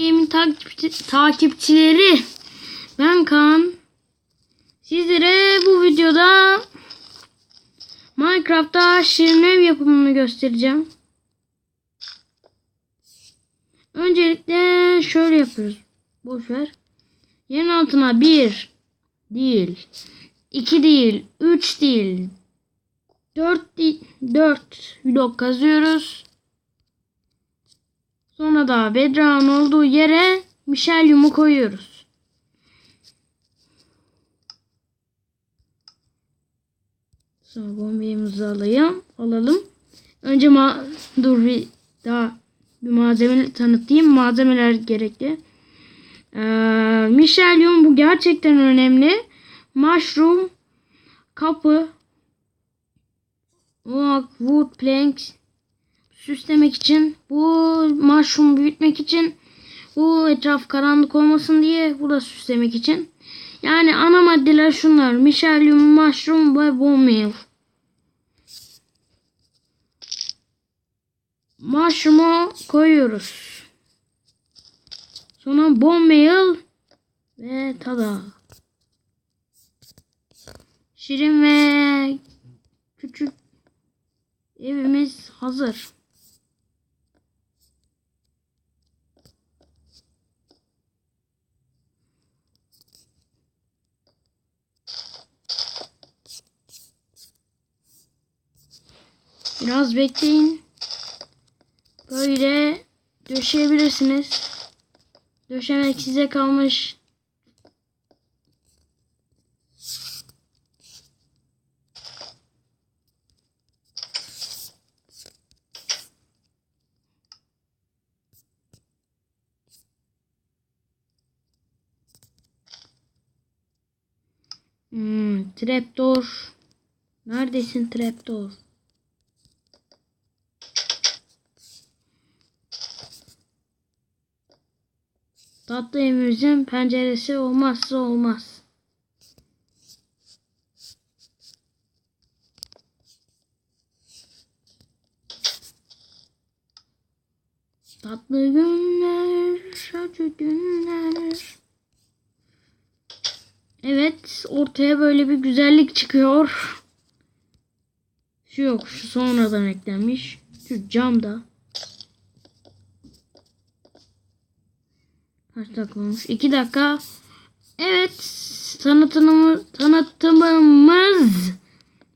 Game'in takipçi, takipçileri ben Kaan. Sizlere bu videoda Minecraft'ta şirin ev yapımını göstereceğim. Öncelikle şöyle yapıyoruz. Boş ver. Yerin altına bir değil, iki değil, üç değil, dört değil, dört blok kazıyoruz. Sonra da bedrock'ın olduğu yere Michelium'u koyuyoruz. Sonra bombayımızı alayım, alalım. Önce ma dur bir daha bir malzeme tanıtayım. Malzemeler gerekli. Ee, Michelium bu gerçekten önemli. Mushroom, kapı, oak, wood, planks, süslemek için, bu mushroom büyütmek için, bu etraf karanlık olmasın diye, bu da süslemek için. Yani ana maddeler şunlar. Michelium, mushroom ve bone meal. Mushroom'u koyuyoruz. Sonra bone meal ve tada. Şirin ve küçük evimiz hazır. Biraz bekleyin. Böyle döşeyebilirsiniz. Döşemek size kalmış. Hmm, trapdoor. Neredesin trapdoor? Tatlı evimizin penceresi olmazsa olmaz. Tatlı günler, acı günler. Evet, ortaya böyle bir güzellik çıkıyor. Şu yok, şu sonradan eklenmiş. Şu camda. Kaç dakika olmuş? 2 dakika. Evet, tanıtımımız, tanıtımımız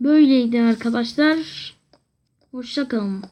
böyleydi arkadaşlar. Hoşçakalın.